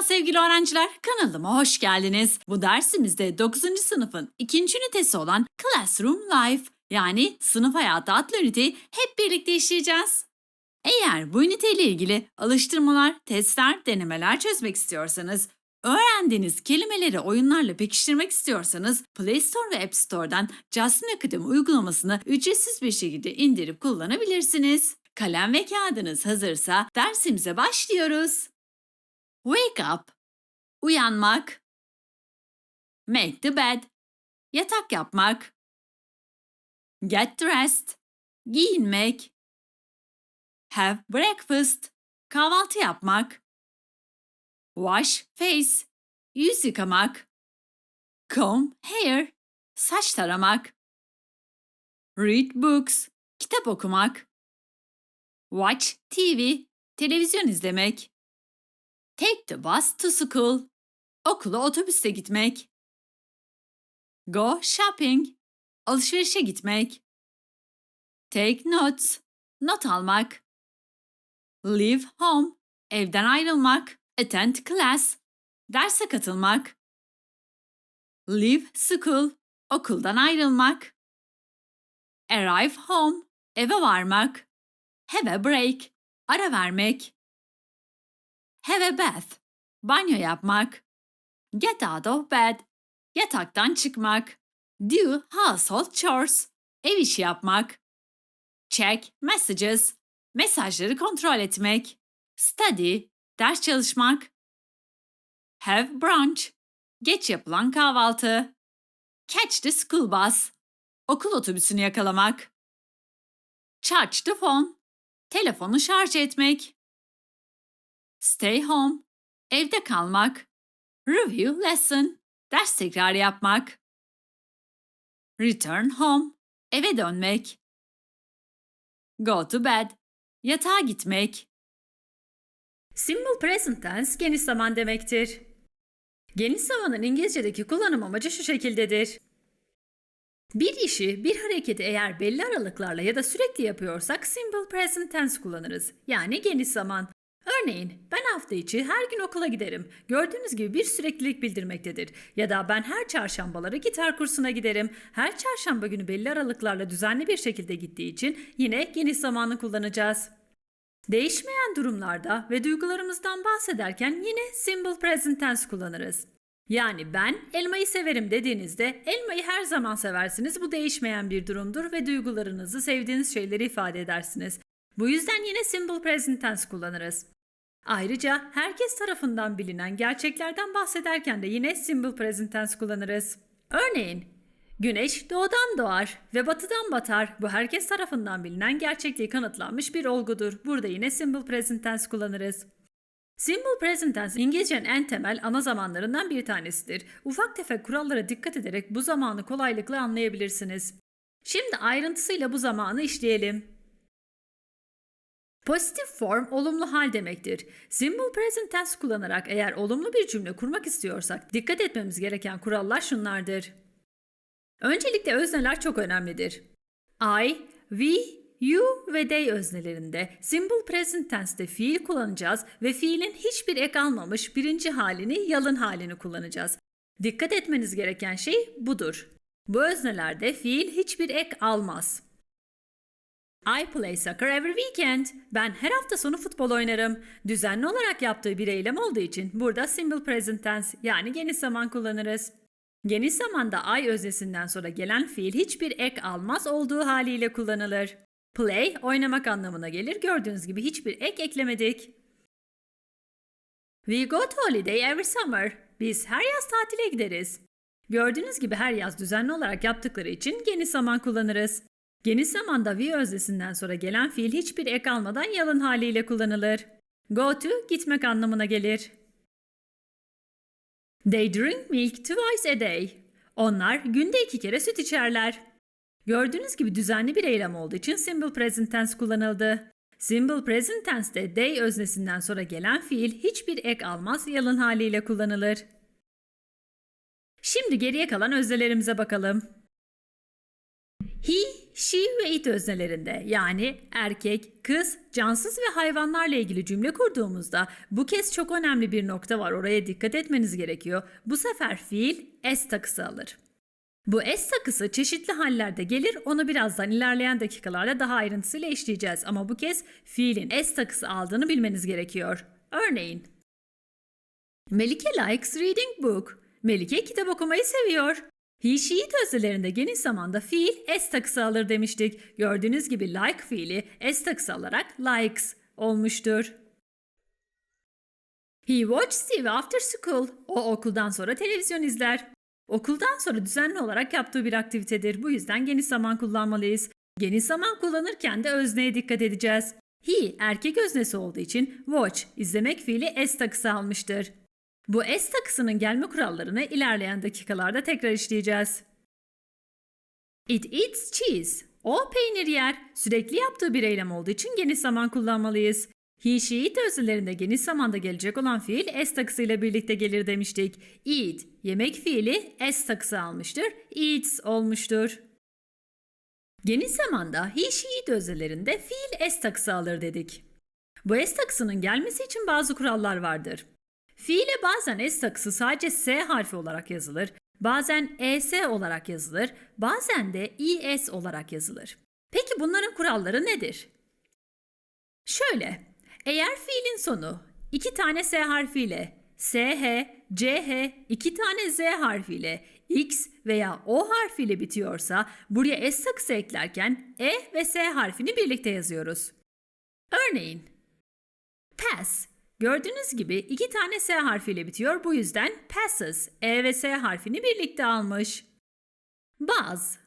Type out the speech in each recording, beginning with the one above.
Merhaba sevgili öğrenciler, kanalıma hoş geldiniz. Bu dersimizde 9. sınıfın ikinci ünitesi olan Classroom Life yani sınıf hayatı adlı üniteyi hep birlikte işleyeceğiz. Eğer bu üniteyle ilgili alıştırmalar, testler, denemeler çözmek istiyorsanız, öğrendiğiniz kelimeleri oyunlarla pekiştirmek istiyorsanız Play Store ve App Store'dan Jasmine Academy uygulamasını ücretsiz bir şekilde indirip kullanabilirsiniz. Kalem ve kağıdınız hazırsa dersimize başlıyoruz. Wake up. Uyanmak. Make the bed. Yatak yapmak. Get dressed. Giyinmek. Have breakfast. Kahvaltı yapmak. Wash face. Yüz yıkamak. Comb hair. Saç taramak. Read books. Kitap okumak. Watch TV. Televizyon izlemek. Take the bus to school. Okula otobüste gitmek. Go shopping. Alışverişe gitmek. Take notes. Not almak. Leave home. Evden ayrılmak. Attend class. Derse katılmak. Leave school. Okuldan ayrılmak. Arrive home. Eve varmak. Have a break. Ara vermek. Have a bath. Banyo yapmak. Get out of bed. Yataktan çıkmak. Do household chores. Ev işi yapmak. Check messages. Mesajları kontrol etmek. Study. Ders çalışmak. Have brunch. Geç yapılan kahvaltı. Catch the school bus. Okul otobüsünü yakalamak. Charge the phone. Telefonu şarj etmek. Stay home. Evde kalmak. Review lesson. Ders tekrarı yapmak. Return home. Eve dönmek. Go to bed. Yatağa gitmek. Simple present tense geniş zaman demektir. Geniş zamanın İngilizce'deki kullanım amacı şu şekildedir. Bir işi, bir hareketi eğer belli aralıklarla ya da sürekli yapıyorsak simple present tense kullanırız. Yani geniş zaman. Örneğin ben hafta içi her gün okula giderim. Gördüğünüz gibi bir süreklilik bildirmektedir. Ya da ben her çarşambaları gitar kursuna giderim. Her çarşamba günü belli aralıklarla düzenli bir şekilde gittiği için yine geniş zamanı kullanacağız. Değişmeyen durumlarda ve duygularımızdan bahsederken yine simple present tense kullanırız. Yani ben elmayı severim dediğinizde elmayı her zaman seversiniz. Bu değişmeyen bir durumdur ve duygularınızı sevdiğiniz şeyleri ifade edersiniz. Bu yüzden yine simple present tense kullanırız. Ayrıca herkes tarafından bilinen gerçeklerden bahsederken de yine simple present tense kullanırız. Örneğin, güneş doğudan doğar ve batıdan batar. Bu herkes tarafından bilinen gerçekliği kanıtlanmış bir olgudur. Burada yine simple present tense kullanırız. Simple present tense İngilizcenin en temel ana zamanlarından bir tanesidir. Ufak tefek kurallara dikkat ederek bu zamanı kolaylıkla anlayabilirsiniz. Şimdi ayrıntısıyla bu zamanı işleyelim. Pozitif form olumlu hal demektir. Simple present tense kullanarak eğer olumlu bir cümle kurmak istiyorsak dikkat etmemiz gereken kurallar şunlardır. Öncelikle özneler çok önemlidir. I, we, you ve they öznelerinde simple present tense'te fiil kullanacağız ve fiilin hiçbir ek almamış birinci halini yalın halini kullanacağız. Dikkat etmeniz gereken şey budur. Bu öznelerde fiil hiçbir ek almaz. I play soccer every weekend. Ben her hafta sonu futbol oynarım. Düzenli olarak yaptığı bir eylem olduğu için burada simple present tense yani geniş zaman kullanırız. Geniş zamanda I öznesinden sonra gelen fiil hiçbir ek almaz olduğu haliyle kullanılır. Play oynamak anlamına gelir. Gördüğünüz gibi hiçbir ek eklemedik. We go to holiday every summer. Biz her yaz tatile gideriz. Gördüğünüz gibi her yaz düzenli olarak yaptıkları için geniş zaman kullanırız. Geniş zamanda we öznesinden sonra gelen fiil hiçbir ek almadan yalın haliyle kullanılır. Go to gitmek anlamına gelir. They drink milk twice a day. Onlar günde iki kere süt içerler. Gördüğünüz gibi düzenli bir eylem olduğu için simple present tense kullanıldı. Simple present tense'de they öznesinden sonra gelen fiil hiçbir ek almaz yalın haliyle kullanılır. Şimdi geriye kalan öznelerimize bakalım. He, she ve it öznelerinde yani erkek, kız, cansız ve hayvanlarla ilgili cümle kurduğumuzda bu kez çok önemli bir nokta var. Oraya dikkat etmeniz gerekiyor. Bu sefer fiil s takısı alır. Bu S takısı çeşitli hallerde gelir. Onu birazdan ilerleyen dakikalarda daha ayrıntısıyla işleyeceğiz. Ama bu kez fiilin S takısı aldığını bilmeniz gerekiyor. Örneğin Melike likes reading book. Melike kitap okumayı seviyor. İt öznelerinde geniş zamanda fiil S takısı alır demiştik. Gördüğünüz gibi like fiili S takısı alarak likes olmuştur. He watches TV after school. O okuldan sonra televizyon izler. Okuldan sonra düzenli olarak yaptığı bir aktivitedir. Bu yüzden geniş zaman kullanmalıyız. Geniş zaman kullanırken de özneye dikkat edeceğiz. He erkek öznesi olduğu için watch izlemek fiili S takısı almıştır. Bu S takısının gelme kurallarını ilerleyen dakikalarda tekrar işleyeceğiz. It eats cheese. O peynir yer. Sürekli yaptığı bir eylem olduğu için geniş zaman kullanmalıyız. He, she, it öznelerinde geniş zamanda gelecek olan fiil S takısıyla birlikte gelir demiştik. Eat, yemek fiili S takısı almıştır. Eats olmuştur. Geniş zamanda he, she, it öznelerinde fiil S takısı alır dedik. Bu S takısının gelmesi için bazı kurallar vardır. Fiile bazen S takısı sadece S harfi olarak yazılır, bazen ES olarak yazılır, bazen de IS olarak yazılır. Peki bunların kuralları nedir? Şöyle, eğer fiilin sonu iki tane S harfiyle, SH, CH, iki tane Z harfiyle, X veya O harfiyle bitiyorsa buraya S takısı eklerken E ve S harfini birlikte yazıyoruz. Örneğin, pass Gördüğünüz gibi iki tane S harfiyle bitiyor. Bu yüzden passes E ve S harfini birlikte almış. Buzz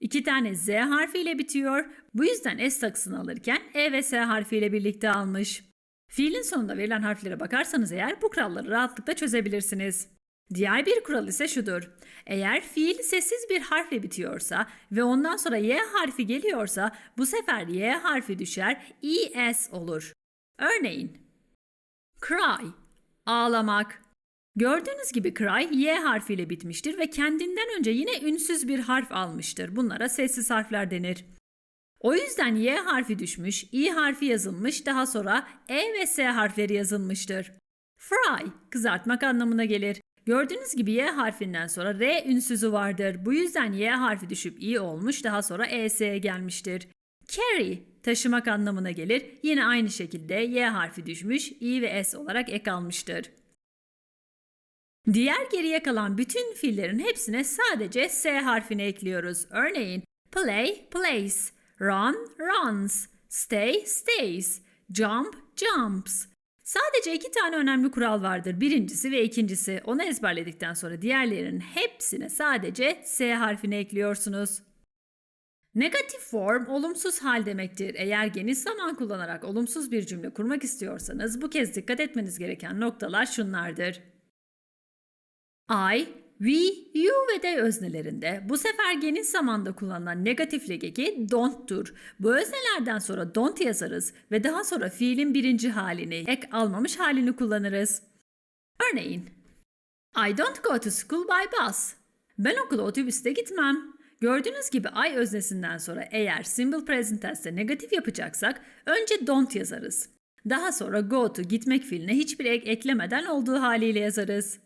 iki tane Z harfiyle bitiyor. Bu yüzden S takısını alırken E ve S harfiyle birlikte almış. Fiilin sonunda verilen harflere bakarsanız eğer bu kuralları rahatlıkla çözebilirsiniz. Diğer bir kural ise şudur. Eğer fiil sessiz bir harfle bitiyorsa ve ondan sonra Y harfi geliyorsa bu sefer Y harfi düşer, ES olur. Örneğin Cry, ağlamak. Gördüğünüz gibi cry Y harfiyle bitmiştir ve kendinden önce yine ünsüz bir harf almıştır. Bunlara sessiz harfler denir. O yüzden Y harfi düşmüş, İ harfi yazılmış, daha sonra E ve S harfleri yazılmıştır. Fry, kızartmak anlamına gelir. Gördüğünüz gibi Y harfinden sonra R ünsüzü vardır. Bu yüzden Y harfi düşüp İ olmuş, daha sonra ES'ye gelmiştir. Carry, taşımak anlamına gelir. Yine aynı şekilde Y harfi düşmüş, I ve S olarak ek almıştır. Diğer geriye kalan bütün fiillerin hepsine sadece S harfini ekliyoruz. Örneğin play, plays, run, runs, stay, stays, jump, jumps. Sadece iki tane önemli kural vardır. Birincisi ve ikincisi. Onu ezberledikten sonra diğerlerinin hepsine sadece S harfini ekliyorsunuz. Negatif form olumsuz hal demektir. Eğer geniş zaman kullanarak olumsuz bir cümle kurmak istiyorsanız bu kez dikkat etmeniz gereken noktalar şunlardır. I, we, you ve they öznelerinde bu sefer geniş zamanda kullanılan negatiflik eki don't'tur. Bu öznelerden sonra don't yazarız ve daha sonra fiilin birinci halini, ek almamış halini kullanırız. Örneğin, I don't go to school by bus. Ben okula otobüste gitmem. Gördüğünüz gibi I öznesinden sonra eğer simple present tense'te negatif yapacaksak önce don't yazarız. Daha sonra go to gitmek fiiline hiçbir ek eklemeden olduğu haliyle yazarız.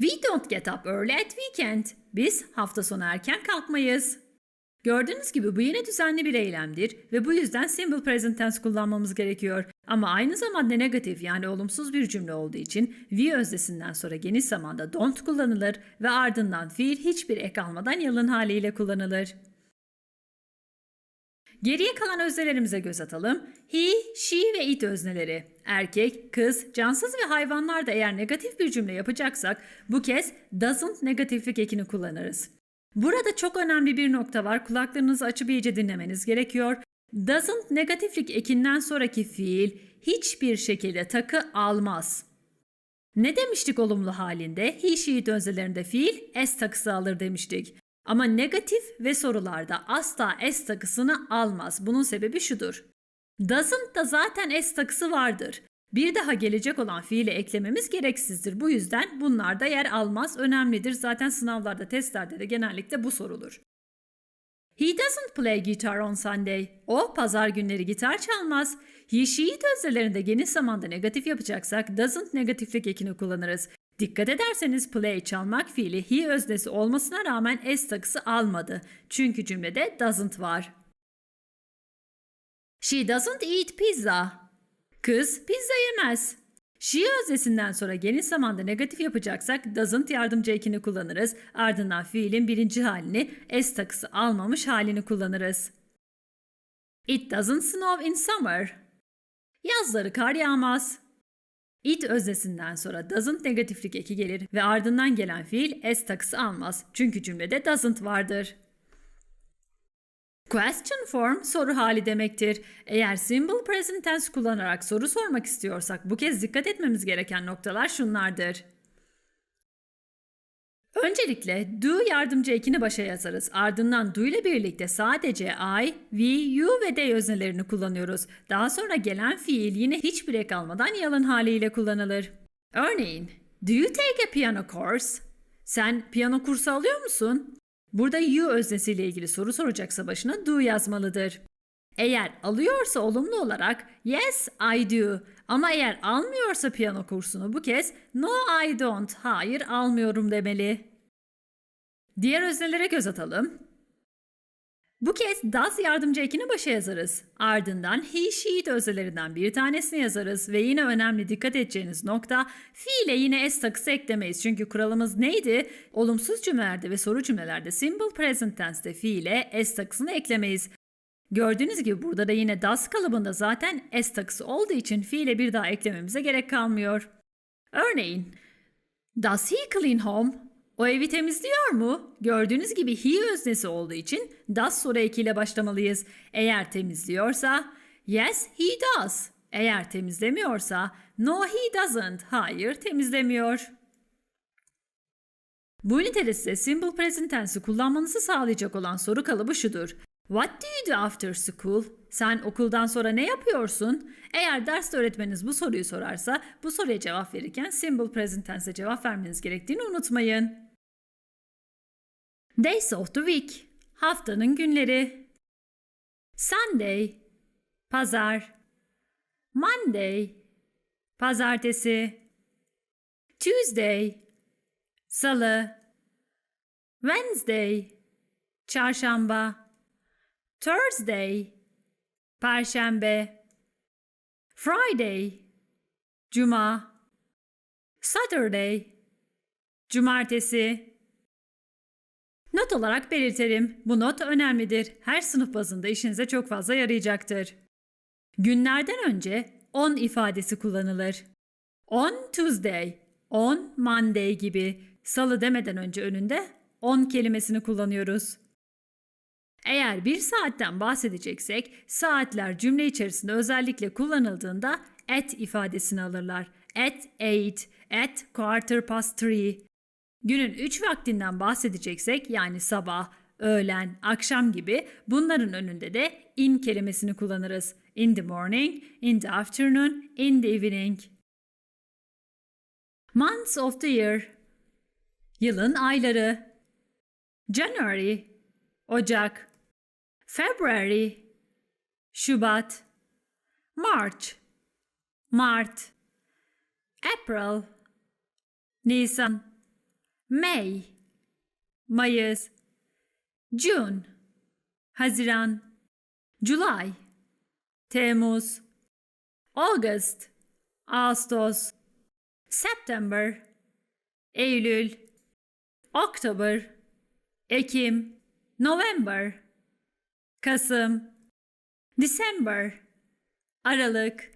We don't get up early at weekend. Biz hafta sonu erken kalkmayız. Gördüğünüz gibi bu yine düzenli bir eylemdir ve bu yüzden simple present tense kullanmamız gerekiyor. Ama aynı zamanda negatif yani olumsuz bir cümle olduğu için we öznesinden sonra geniş zamanda don't kullanılır ve ardından fiil hiçbir ek almadan yalın haliyle kullanılır. Geriye kalan öznelerimize göz atalım. He, she ve it özneleri. Erkek, kız, cansız ve hayvanlar da eğer negatif bir cümle yapacaksak bu kez doesn't negatiflik ekini kullanırız. Burada çok önemli bir nokta var. Kulaklarınızı açıp iyice dinlemeniz gerekiyor. Doesn't negatiflik ekinden sonraki fiil hiçbir şekilde takı almaz. Ne demiştik olumlu halinde? He, she, it öznelerinde fiil S takısı alır demiştik. Ama negatif ve sorularda asla S takısını almaz. Bunun sebebi şudur. Doesn't da zaten S takısı vardır. Bir daha gelecek olan fiili eklememiz gereksizdir. Bu yüzden bunlar da yer almaz. Önemlidir. Zaten sınavlarda, testlerde de genellikle bu sorulur. He doesn't play guitar on Sunday. O pazar günleri gitar çalmaz. He, she, it geniş zamanda negatif yapacaksak doesn't negatiflik ekini kullanırız. Dikkat ederseniz play çalmak fiili he öznesi olmasına rağmen s takısı almadı. Çünkü cümlede doesn't var. She doesn't eat pizza. Kız pizza yemez. She öznesinden sonra geniş zamanda negatif yapacaksak doesn't yardımcı ekini kullanırız. Ardından fiilin birinci halini s takısı almamış halini kullanırız. It doesn't snow in summer. Yazları kar yağmaz. It öznesinden sonra doesn't negatiflik eki gelir ve ardından gelen fiil s takısı almaz. Çünkü cümlede doesn't vardır. Question form soru hali demektir. Eğer simple present tense kullanarak soru sormak istiyorsak bu kez dikkat etmemiz gereken noktalar şunlardır. Öncelikle do yardımcı ekini başa yazarız. Ardından do ile birlikte sadece I, we, you ve they öznelerini kullanıyoruz. Daha sonra gelen fiil yine hiçbir ek almadan yalın haliyle kullanılır. Örneğin, do you take a piano course? Sen piyano kursu alıyor musun? Burada you öznesiyle ilgili soru soracaksa başına do yazmalıdır. Eğer alıyorsa olumlu olarak yes I do ama eğer almıyorsa piyano kursunu bu kez no I don't hayır almıyorum demeli. Diğer öznelere göz atalım. Bu kez does yardımcı ekini başa yazarız. Ardından he, she, it öznelerinden bir tanesini yazarız ve yine önemli dikkat edeceğiniz nokta fiile yine s takısı eklemeyiz. Çünkü kuralımız neydi? Olumsuz cümlelerde ve soru cümlelerde simple present tense'de fiile s takısını eklemeyiz. Gördüğünüz gibi burada da yine does kalıbında zaten s takısı olduğu için fiile bir daha eklememize gerek kalmıyor. Örneğin, does he clean home? O evi temizliyor mu? Gördüğünüz gibi he öznesi olduğu için does soru ekiyle başlamalıyız. Eğer temizliyorsa yes he does. Eğer temizlemiyorsa no he doesn't. Hayır temizlemiyor. Bu ünitede size simple present tense'i kullanmanızı sağlayacak olan soru kalıbı şudur. What do you do after school? Sen okuldan sonra ne yapıyorsun? Eğer derste öğretmeniniz bu soruyu sorarsa bu soruya cevap verirken simple present tense'e cevap vermeniz gerektiğini unutmayın. Days of the week. Haftanın günleri. Sunday. Pazar. Monday. Pazartesi. Tuesday. Salı. Wednesday. Çarşamba. Thursday. Perşembe. Friday. Cuma. Saturday. Cumartesi. Not olarak belirtelim. Bu not önemlidir. Her sınıf bazında işinize çok fazla yarayacaktır. Günlerden önce on ifadesi kullanılır. On Tuesday, on Monday gibi salı demeden önce önünde on kelimesini kullanıyoruz. Eğer bir saatten bahsedeceksek saatler cümle içerisinde özellikle kullanıldığında at ifadesini alırlar. At eight, at quarter past three. Günün üç vaktinden bahsedeceksek yani sabah, öğlen, akşam gibi bunların önünde de in kelimesini kullanırız. In the morning, in the afternoon, in the evening. Months of the year. Yılın ayları. January, Ocak. February, Şubat. March, Mart. April, Nisan. May, Mayıs. June, Haziran. July, Temmuz. August, Ağustos. September, Eylül. October, Ekim. November, Kasım. December, Aralık.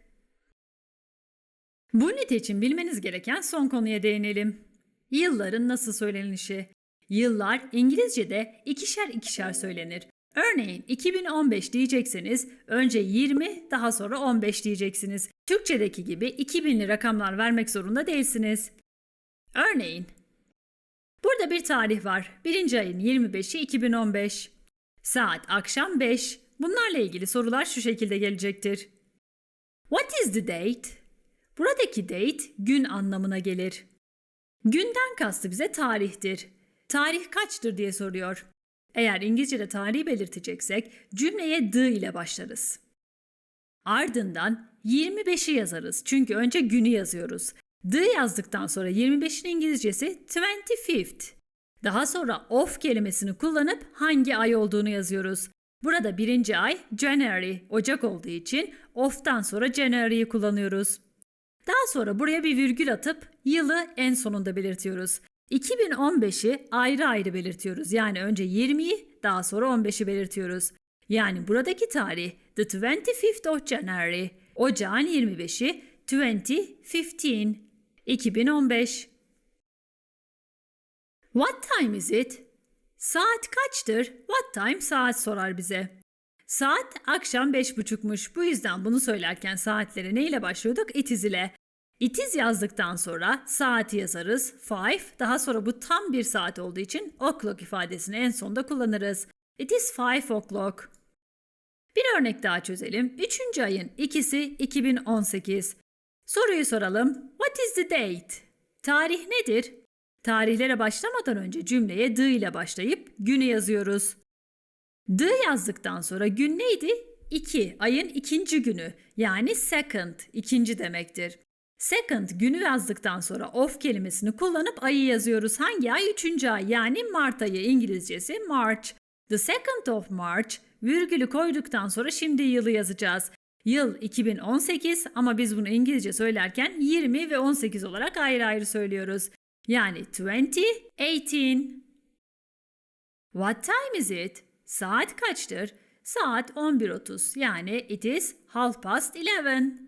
Bu ünite için bilmeniz gereken son konuya değinelim. Yılların nasıl söylenişi. Yıllar İngilizce'de ikişer ikişer söylenir. Örneğin 2015 diyecekseniz önce 20 daha sonra 15 diyeceksiniz. Türkçedeki gibi 2000'li rakamlar vermek zorunda değilsiniz. Örneğin Burada bir tarih var. Birinci ayın 25'i 2015. Saat akşam 5. Bunlarla ilgili sorular şu şekilde gelecektir. What is the date? Buradaki date gün anlamına gelir. Günden kastı bize tarihtir. Tarih kaçtır diye soruyor. Eğer İngilizce'de tarihi belirteceksek cümleye the ile başlarız. Ardından 25'i yazarız çünkü önce günü yazıyoruz. The yazdıktan sonra 25'in İngilizcesi 25th. Daha sonra of kelimesini kullanıp hangi ay olduğunu yazıyoruz. Burada birinci ay January, Ocak olduğu için of'tan sonra January'yi kullanıyoruz. Daha sonra buraya bir virgül atıp yılı en sonunda belirtiyoruz. 2015'i ayrı ayrı belirtiyoruz. Yani önce 20'yi daha sonra 15'i belirtiyoruz. Yani buradaki tarih the 25th of January, ocağın 25'i 2015, 2015. What time is it? Saat kaçtır? What time saat sorar bize. Saat akşam beş buçukmuş. Bu yüzden bunu söylerken saatlere neyle başlıyorduk? It is ile. It is yazdıktan sonra saati yazarız. Five. Daha sonra bu tam bir saat olduğu için o'clock ifadesini en sonda kullanırız. It is five o'clock. Bir örnek daha çözelim. Üçüncü ayın ikisi 2018. Soruyu soralım. What is the date? Tarih nedir? Tarihlere başlamadan önce cümleye the ile başlayıp günü yazıyoruz. The yazdıktan sonra gün neydi? 2. Ayın ikinci günü yani second, ikinci demektir. Second günü yazdıktan sonra of kelimesini kullanıp ayı yazıyoruz. Hangi ay? Üçüncü ay yani Mart ayı İngilizcesi March. The second of March virgülü koyduktan sonra şimdi yılı yazacağız. Yıl 2018 ama biz bunu İngilizce söylerken 20 ve 18 olarak ayrı ayrı söylüyoruz. Yani 2018. What time is it? Saat kaçtır? Saat 11.30 yani it is half past 11.